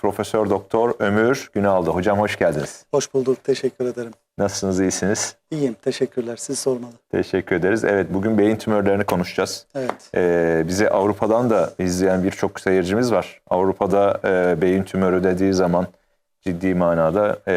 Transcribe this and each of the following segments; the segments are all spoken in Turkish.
Profesör Doktor Ömür Günaldı. Hocam hoş geldiniz. Hoş bulduk. Teşekkür ederim. Nasılsınız, iyisiniz? İyiyim. Teşekkürler. Siz sormalı. Teşekkür ederiz. Evet, bugün beyin tümörlerini konuşacağız. Evet. Ee, bizi Avrupa'dan da izleyen birçok seyircimiz var. Avrupa'da e, beyin tümörü dediği zaman ciddi manada e,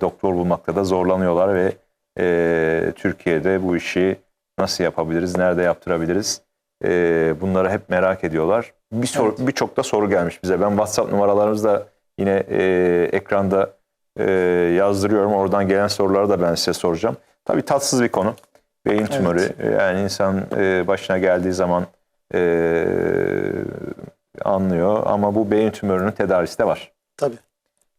doktor bulmakta da zorlanıyorlar ve e, Türkiye'de bu işi nasıl yapabiliriz, nerede yaptırabiliriz? E, bunları hep merak ediyorlar. Bir soru, Evet. birçok da soru gelmiş bize. Ben WhatsApp numaralarımızı da yine e, ekranda e, yazdırıyorum. Oradan gelen soruları da ben size soracağım. Tabii tatsız bir konu. Beyin tümörü. Yani insan e, başına geldiği zaman e, anlıyor. Ama bu beyin tümörünün tedavisi de var. Tabii.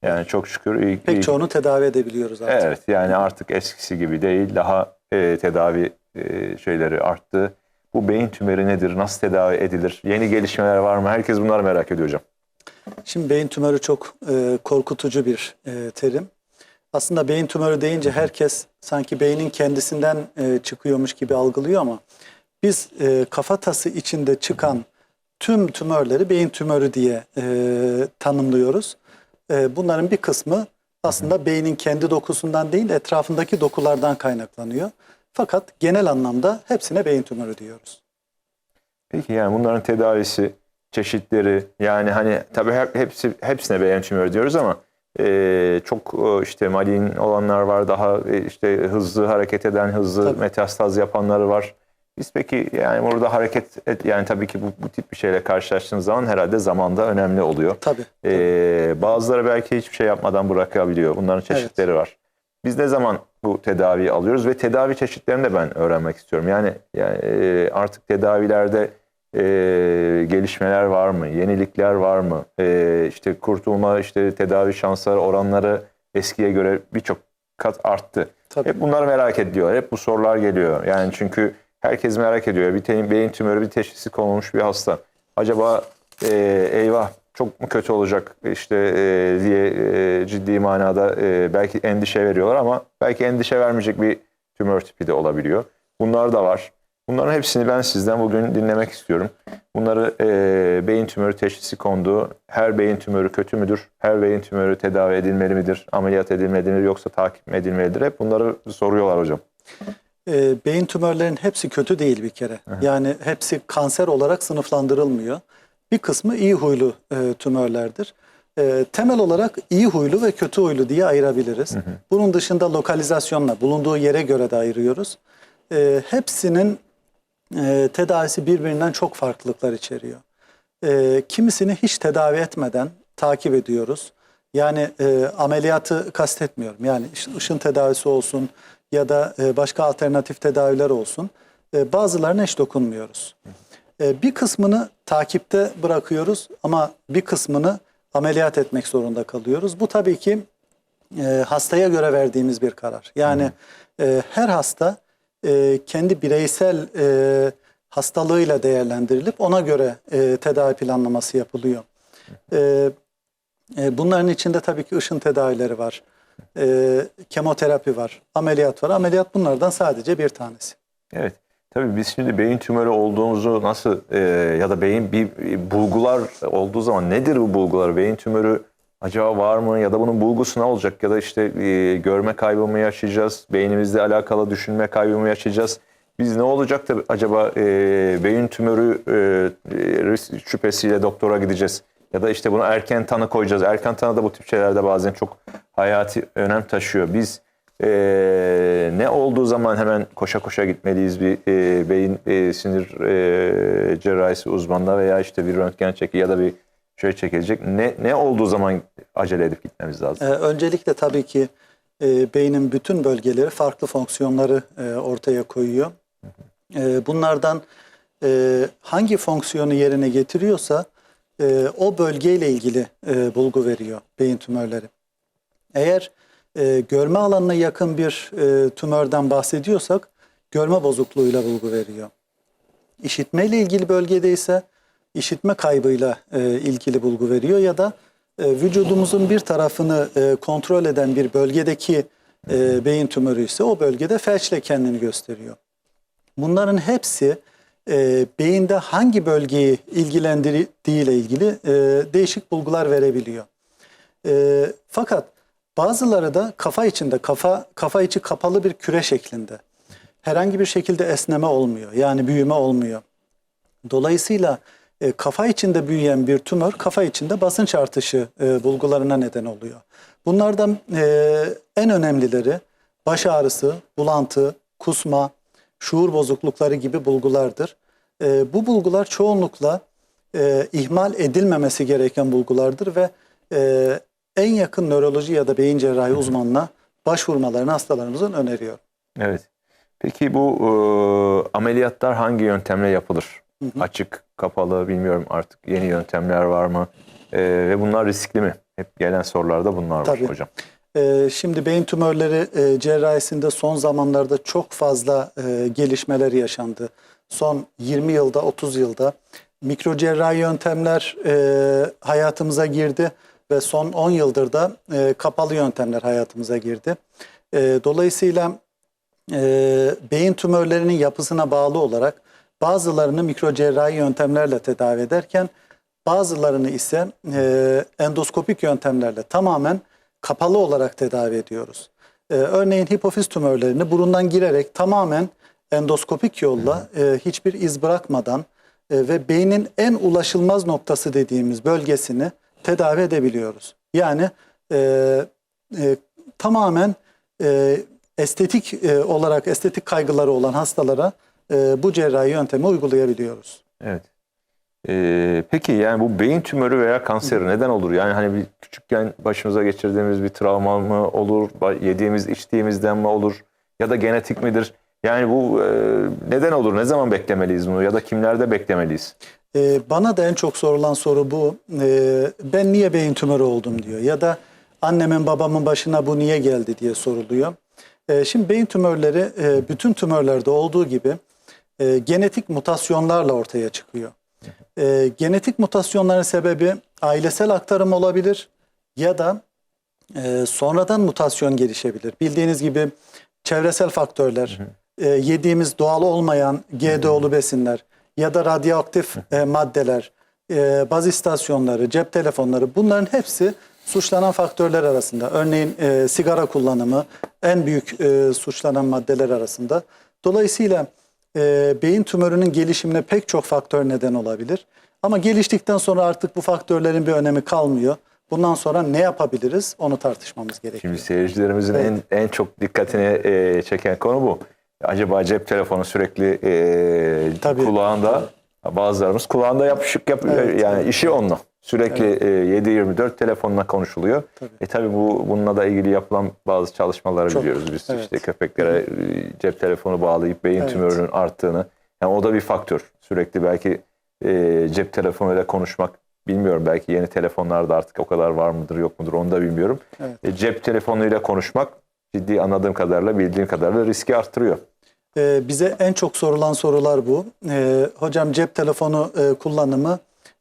Yani çok şükür iyi, iyi- Pek çoğunu tedavi edebiliyoruz artık. Evet yani artık eskisi gibi değil. Daha e, tedavi e, şeyleri arttı. Bu beyin tümörü nedir? Nasıl tedavi edilir? Yeni gelişmeler var mı? Herkes bunları merak ediyor hocam. Şimdi beyin tümörü çok e, korkutucu bir e, terim. Aslında beyin tümörü deyince herkes sanki beynin kendisinden e, çıkıyormuş gibi algılıyor ama biz e, kafatası içinde çıkan tüm tümörleri beyin tümörü diye e, tanımlıyoruz. E, bunların bir kısmı aslında beynin kendi dokusundan değil etrafındaki dokulardan kaynaklanıyor. Fakat genel anlamda hepsine beyin tümörü diyoruz. Peki yani bunların tedavisi, çeşitleri yani hani tabii hep, hepsi hepsine beyin tümörü diyoruz ama e, çok e, işte malin olanlar var. Daha e, işte hızlı hareket eden, hızlı Tabii. metastaz yapanları var. Biz peki yani burada hareket et, yani tabii ki bu, bu tip bir şeyle karşılaştığınız zaman herhalde zamanda önemli oluyor. Tabii. Ee, bazıları belki hiçbir şey yapmadan bırakabiliyor. Bunların çeşitleri var. Biz ne zaman bu tedaviyi alıyoruz ve tedavi çeşitlerini de ben öğrenmek istiyorum. Yani, yani e, artık tedavilerde e, gelişmeler var mı? Yenilikler var mı? E, işte kurtulma, işte tedavi şansları oranları eskiye göre birçok kat arttı. Tabii. Hep bunları merak ediyor. Hep bu sorular geliyor. Yani çünkü herkes merak ediyor. Bir beyin tümörü bir teşhisi konulmuş bir hasta. Acaba e, eyvah çok mu kötü olacak işte e, diye e, ciddi manada e, belki endişe veriyorlar ama belki endişe vermeyecek bir tümör tipi de olabiliyor. Bunlar da var. Bunların hepsini ben sizden bugün dinlemek istiyorum. Bunları e, beyin tümörü teşhisi kondu. Her beyin tümörü kötü müdür? Her beyin tümörü tedavi edilmeli midir? Ameliyat edilmeli midir yoksa takip mi edilmelidir? Hep bunları soruyorlar hocam. E, beyin tümörlerin hepsi kötü değil bir kere. Yani hepsi kanser olarak sınıflandırılmıyor. Bir kısmı iyi huylu e, tümörlerdir. E, temel olarak iyi huylu ve kötü huylu diye ayırabiliriz. Bunun dışında lokalizasyonla bulunduğu yere göre de ayırıyoruz. E, hepsinin e, tedavisi birbirinden çok farklılıklar içeriyor. E, kimisini hiç tedavi etmeden takip ediyoruz. Yani e, ameliyatı kastetmiyorum. Yani ışın tedavisi olsun ya da e, başka alternatif tedaviler olsun. E, bazılarına hiç dokunmuyoruz. E, bir kısmını takipte bırakıyoruz ama bir kısmını ameliyat etmek zorunda kalıyoruz. Bu tabii ki e, hastaya göre verdiğimiz bir karar. Yani e, her hasta e, kendi bireysel hastalığıyla değerlendirilip ona göre tedavi planlaması yapılıyor. Bunların içinde tabii ki ışın tedavileri var, kemoterapi var, ameliyat var. Ameliyat bunlardan sadece bir tanesi. Evet. Tabii biz şimdi beyin tümörü olduğumuzu nasıl e, ya da beyin bir bulgular olduğu zaman nedir bu bulgular? Beyin tümörü acaba var mı ya da bunun bulgusu ne olacak ya da işte e, görme kaybı mı yaşayacağız? Beynimizle alakalı düşünme kaybı mı yaşayacağız? Biz ne olacak da acaba e, beyin tümörü e, e, şüphesiyle doktora gideceğiz? Ya da işte buna erken tanı koyacağız. Erken tanı da bu tip şeylerde bazen çok hayati önem taşıyor. Biz e, ne olduğu zaman hemen koşa koşa gitmeliyiz bir e, beyin e, sinir e, cerrahisi uzmanına veya işte bir röntgen çeki ya da bir şey çekilecek. Ne ne olduğu zaman acele edip gitmemiz lazım. E, öncelikle tabii ki e, beynin bütün bölgeleri farklı fonksiyonları e, ortaya koyuyor. E, bunlardan e, hangi fonksiyonu yerine getiriyorsa e, o bölgeyle ilgili e, bulgu veriyor beyin tümörleri. Eğer e, görme alanına yakın bir e, tümörden bahsediyorsak görme bozukluğuyla bulgu veriyor. İşitmeyle ilgili bölgede ise işitme kaybıyla e, ilgili bulgu veriyor ya da e, vücudumuzun bir tarafını e, kontrol eden bir bölgedeki e, beyin tümörü ise o bölgede felçle kendini gösteriyor. Bunların hepsi e, beyinde hangi bölgeyi ilgilendirdiği ile ilgili e, değişik bulgular verebiliyor. E, fakat bazıları da kafa içinde, kafa kafa içi kapalı bir küre şeklinde. Herhangi bir şekilde esneme olmuyor. Yani büyüme olmuyor. Dolayısıyla e, kafa içinde büyüyen bir tümör kafa içinde basınç artışı e, bulgularına neden oluyor. Bunlardan e, en önemlileri baş ağrısı, bulantı, kusma, şuur bozuklukları gibi bulgulardır. E, bu bulgular çoğunlukla e, ihmal edilmemesi gereken bulgulardır ve e, en yakın nöroloji ya da beyin cerrahi uzmanına başvurmalarını hastalarımızın öneriyor. Evet. Peki bu e, ameliyatlar hangi yöntemle yapılır? Açık, kapalı bilmiyorum artık yeni yöntemler var mı? E, ve bunlar riskli mi? Hep gelen sorularda bunlar var Tabii. hocam. Ee, Şimdi beyin tümörleri e, cerrahisinde son zamanlarda çok fazla e, gelişmeler yaşandı. Son 20 yılda, 30 yılda mikro cerrahi yöntemler e, hayatımıza girdi ve son 10 yıldır da e, kapalı yöntemler hayatımıza girdi. E, Dolayısıyla e, beyin tümörlerinin yapısına bağlı olarak bazılarını mikro cerrahi yöntemlerle tedavi ederken bazılarını ise e, endoskopik yöntemlerle tamamen kapalı olarak tedavi ediyoruz. E, örneğin hipofiz tümörlerini burundan girerek tamamen endoskopik yolla e, hiçbir iz bırakmadan e, ve beynin en ulaşılmaz noktası dediğimiz bölgesini tedavi edebiliyoruz. Yani e, e, tamamen e, estetik e, olarak estetik kaygıları olan hastalara e, bu cerrahi yöntemi uygulayabiliyoruz. Evet. E, peki yani bu beyin tümörü veya kanseri neden olur? Yani hani bir küçükken başımıza geçirdiğimiz bir travma mı olur? Yediğimiz, içtiğimizden mi olur? Ya da genetik midir? Yani bu e, neden olur? Ne zaman beklemeliyiz bunu? Ya da kimlerde beklemeliyiz? Ee, bana da en çok sorulan soru bu. Ee, ben niye beyin tümörü oldum diyor. Ya da annemin babamın başına bu niye geldi diye soruluyor. Ee, şimdi beyin tümörleri e, bütün tümörlerde olduğu gibi e, genetik mutasyonlarla ortaya çıkıyor. E, genetik mutasyonların sebebi ailesel aktarım olabilir ya da e, sonradan mutasyon gelişebilir. Bildiğiniz gibi çevresel faktörler, e, yediğimiz doğal olmayan GDO'lu besinler ya da radyoaktif e, maddeler, e, baz istasyonları, cep telefonları bunların hepsi suçlanan faktörler arasında. Örneğin e, sigara kullanımı en büyük e, suçlanan maddeler arasında. Dolayısıyla e, beyin tümörünün gelişimine pek çok faktör neden olabilir. Ama geliştikten sonra artık bu faktörlerin bir önemi kalmıyor. Bundan sonra ne yapabiliriz onu tartışmamız gerekiyor. Şimdi seyircilerimizin en en çok dikkatini e, çeken konu bu. Acaba cep telefonu sürekli e, Tabii. kulağında bazılarımız kulağında yapışık yapıyor. Evet, yani işi onunla. Sürekli e, 7-24 telefonla konuşuluyor. Tabii. E tabi bu bununla da ilgili yapılan bazı çalışmaları Çok, biliyoruz biz. evet. işte köpeklere e, cep telefonu bağlayıp beyin Evet. tümörünün arttığını. Yani o da bir faktör. Sürekli belki e, cep telefonuyla konuşmak bilmiyorum belki yeni telefonlarda artık o kadar var mıdır yok mudur onu da bilmiyorum. Evet. E, cep telefonuyla konuşmak ciddi anladığım kadarıyla bildiğim kadarıyla riski arttırıyor. Ee, bize en çok sorulan sorular bu. Ee, hocam cep telefonu e, kullanımı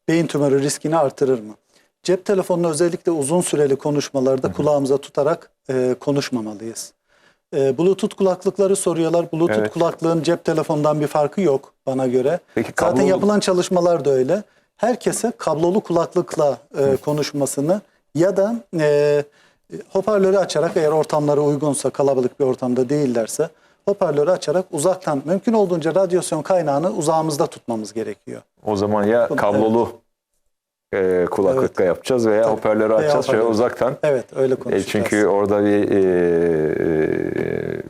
beyin tümörü riskini artırır mı? Cep telefonunu özellikle uzun süreli konuşmalarda kulağımıza tutarak e, konuşmamalıyız. E, Bluetooth kulaklıkları soruyorlar. Bluetooth Evet. kulaklığın cep telefonundan bir farkı yok bana göre. Peki Zaten kablolu- yapılan çalışmalar da öyle. Herkese kablolu kulaklıkla e, konuşmasını ya da e, hoparlörü açarak eğer ortamları uygunsa kalabalık bir ortamda değillerse hoparlörü açarak uzaktan mümkün olduğunca radyasyon kaynağını uzağımızda tutmamız gerekiyor. O zaman ya kablolu e, kulaklıkla yapacağız veya Tabii. hoparlörü açacağız şöyle uzaktan. Evet öyle E, konuşacağız. çünkü orada bir e, e,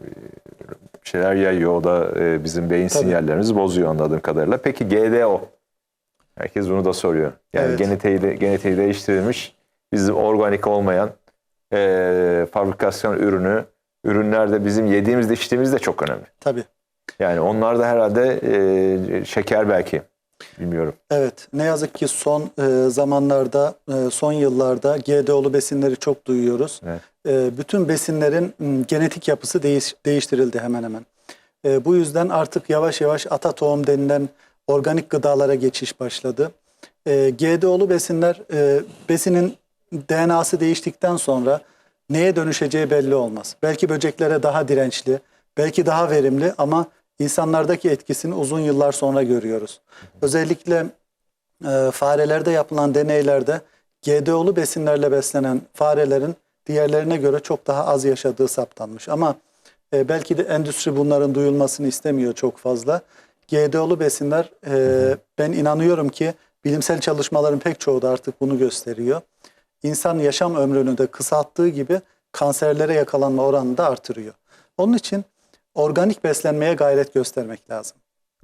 şeyler yayıyor. O da e, bizim beyin Tabii. sinyallerimizi bozuyor anladığım kadarıyla. Peki GDO? Herkes bunu da soruyor. Yani Evet. genetiği, de- genetiği değiştirilmiş, bizim organik olmayan e, fabrikasyon ürünü, ürünler de bizim yediğimizde içtiğimiz de çok önemli. Tabii. Yani onlar da herhalde e, şeker belki. Bilmiyorum. Evet, ne yazık ki son e, zamanlarda, e, son yıllarda GDO'lu besinleri çok duyuyoruz. Evet. E, bütün besinlerin m, genetik yapısı değiş, değiştirildi hemen hemen. E, bu yüzden artık yavaş yavaş ata tohum denilen organik gıdalara geçiş başladı. E, GDO'lu besinler, e, besinin DNA'sı değiştikten sonra neye dönüşeceği belli olmaz. Belki böceklere daha dirençli, belki daha verimli ama insanlardaki etkisini uzun yıllar sonra görüyoruz. Özellikle e, farelerde yapılan deneylerde GDO'lu besinlerle beslenen farelerin diğerlerine göre çok daha az yaşadığı saptanmış. Ama e, belki de endüstri bunların duyulmasını istemiyor çok fazla. GDO'lu besinler e, ben inanıyorum ki bilimsel çalışmaların pek çoğu da artık bunu gösteriyor. İnsan yaşam ömrünü de kısalttığı gibi kanserlere yakalanma oranını da artırıyor. Onun için organik beslenmeye gayret göstermek lazım.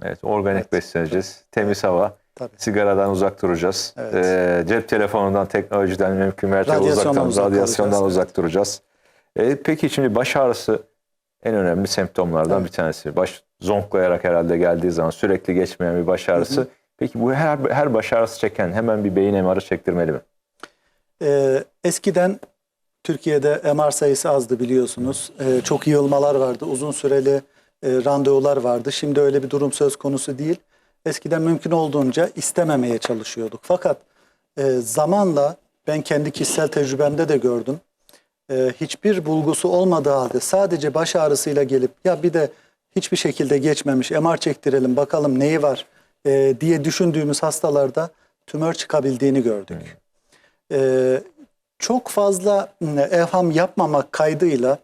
Evet, organik Evet. besleneceğiz. Temiz hava, Tabii. sigaradan uzak duracağız. Evet. Ee, cep telefonundan, teknolojiden mümkün mertebe uzaktan, uzak radyasyondan uzak duracağız. Ee, peki şimdi baş ağrısı en önemli semptomlardan Evet. bir tanesi. Baş zonklayarak herhalde geldiği zaman sürekli geçmeyen bir baş ağrısı. Peki bu her her baş ağrısı çeken hemen bir beyin MR'ı çektirmeli mi? Ee, eskiden Türkiye'de MR sayısı azdı biliyorsunuz. Ee, çok yığılmalar vardı, uzun süreli e, randevular vardı. Şimdi öyle bir durum söz konusu değil. Eskiden mümkün olduğunca istememeye çalışıyorduk. Fakat e, zamanla ben kendi kişisel tecrübemde de gördüm. E, hiçbir bulgusu olmadığı halde sadece baş ağrısıyla gelip ya bir de hiçbir şekilde geçmemiş MR çektirelim bakalım neyi var e, diye düşündüğümüz hastalarda tümör çıkabildiğini gördük. E, çok fazla m, evham yapmamak kaydıyla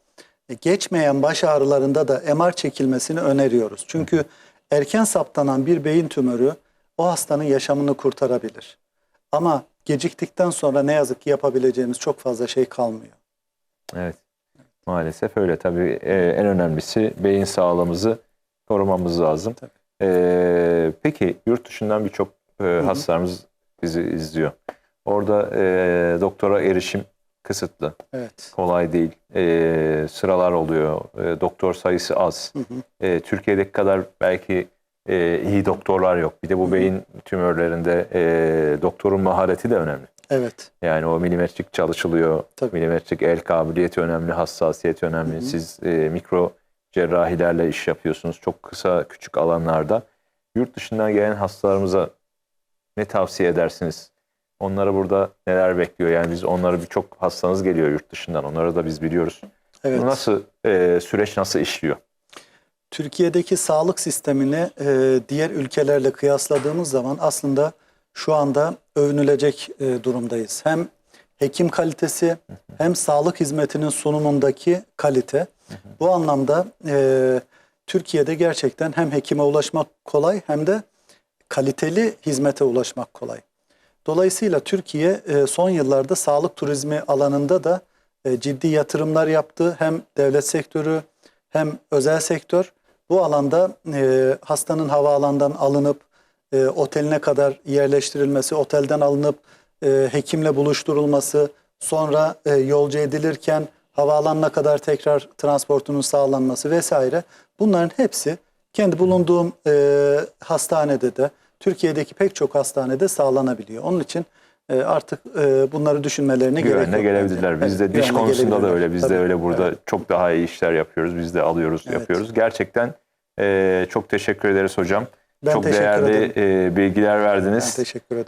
e, geçmeyen baş ağrılarında da MR çekilmesini öneriyoruz. Çünkü erken saptanan bir beyin tümörü o hastanın yaşamını kurtarabilir. Ama geciktikten sonra ne yazık ki yapabileceğimiz çok fazla şey kalmıyor. Evet. Maalesef öyle. Tabii e, en önemlisi beyin sağlığımızı korumamız lazım. E, peki yurt dışından birçok e, hastalarımız bizi izliyor. Orada e, doktora erişim kısıtlı. Evet. Kolay değil. E, sıralar oluyor. E, doktor sayısı az. E, Türkiye'deki kadar belki e, iyi doktorlar yok. Bir de bu beyin tümörlerinde e, doktorun mahareti de önemli. Evet. Yani o milimetrik çalışılıyor. Tabii. Milimetrik el kabiliyeti önemli, hassasiyet önemli. Siz e, mikro cerrahilerle iş yapıyorsunuz. Çok kısa, küçük alanlarda. Yurt dışından gelen hastalarımıza ne tavsiye edersiniz? Onlara burada neler bekliyor? Yani biz onları birçok hastanız geliyor yurt dışından. Onları da biz biliyoruz. Evet. Bu nasıl e, süreç nasıl işliyor? Türkiye'deki sağlık sistemini e, diğer ülkelerle kıyasladığımız zaman aslında şu anda övünülecek e, durumdayız. Hem hekim kalitesi hem sağlık hizmetinin sunumundaki kalite. Bu anlamda e, Türkiye'de gerçekten hem hekime ulaşmak kolay hem de kaliteli hizmete ulaşmak kolay. Dolayısıyla Türkiye e, son yıllarda sağlık turizmi alanında da e, ciddi yatırımlar yaptı. Hem devlet sektörü hem özel sektör bu alanda e, hastanın havaalanından alınıp oteline kadar yerleştirilmesi, otelden alınıp hekimle buluşturulması, sonra yolcu edilirken havaalanına kadar tekrar transportunun sağlanması vesaire. Bunların hepsi kendi bulunduğum hastanede de Türkiye'deki pek çok hastanede sağlanabiliyor. Onun için e, artık e, bunları düşünmelerine gerek yok. Güvenle gelebilirler. Biz de Evet, diş güvenle konusunda da öyle. Biz Tabii. de öyle burada Evet. çok daha iyi işler yapıyoruz. Biz de alıyoruz, Evet. yapıyoruz. Gerçekten e, çok teşekkür ederiz hocam. Ben çok değerli ederim. e, bilgiler verdiniz. Ben teşekkür ederim.